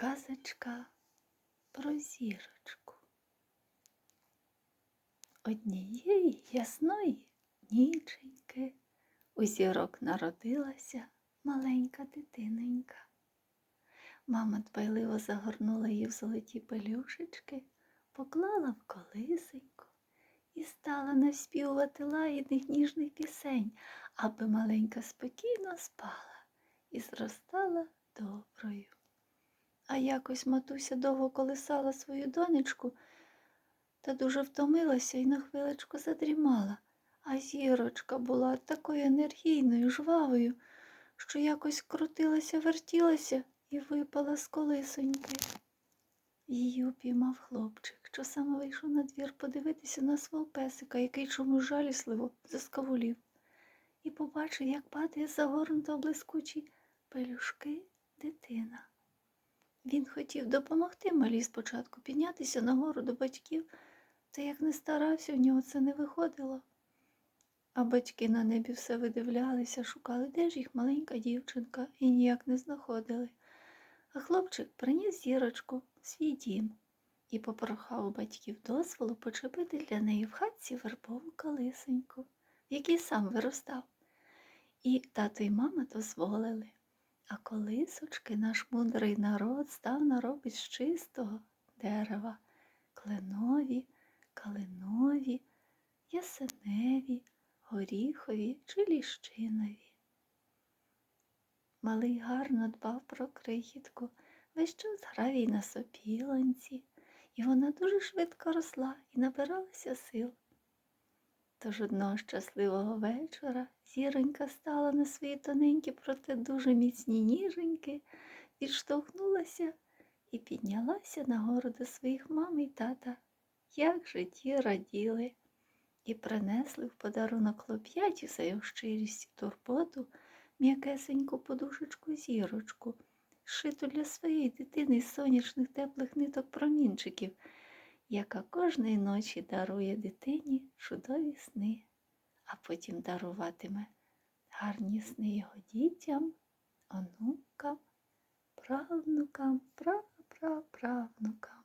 Казочка про зірочку. Однієї ясної ніченьки у зірок народилася маленька дитиненька. Мама дбайливо загорнула її в золоті пелюшечки, поклала в колисеньку і стала наспівувати лагідних ніжних пісень, аби маленька спокійно спала і зростала доброю. А якось матуся довго колисала свою донечку та дуже втомилася і на хвилечку задрімала, а зірочка була такою енергійною, жвавою, що якось крутилася, вертілася і випала з колисоньки. Її упіймав хлопчик, що саме вийшов на двір подивитися на свого песика, який чомусь жалісливо заскавулів, і побачив, як падає загорнута в блискучі пелюшки дитина. Він хотів допомогти малій спочатку піднятися нагору до батьків, та як не старався, у нього це не виходило. А батьки на небі все видивлялися, шукали, де ж їх маленька дівчинка, і ніяк не знаходили. А хлопчик приніс зірочку в свій дім і попрохав батьків дозволу почепити для неї в хатці вербову колисеньку, в якій сам виростав. І тато й мама дозволили. А колисочки наш мудрий народ став наробить з чистого дерева кленові, калинові, ясеневі, горіхові чи ліщинові. Малий гарно дбав про крихітку, весь час грав їй на сопілонці, і вона дуже швидко росла і набиралася сил. Тож одного щасливого вечора зіронька стала на свої тоненькі, проте дуже міцні ніженьки, відштовхнулася і піднялася нагору до своїх мам і тата. Як же ті раділи, і принесли в подарунок хлоп'яті за його щирість і турботу м'якесеньку подушечку зірочку, шиту для своєї дитини з сонячних теплих ниток промінчиків, яка кожної ночі дарує дитині чудові сни, а потім даруватиме гарні сни його дітям, онукам, правнукам, прапраправнукам.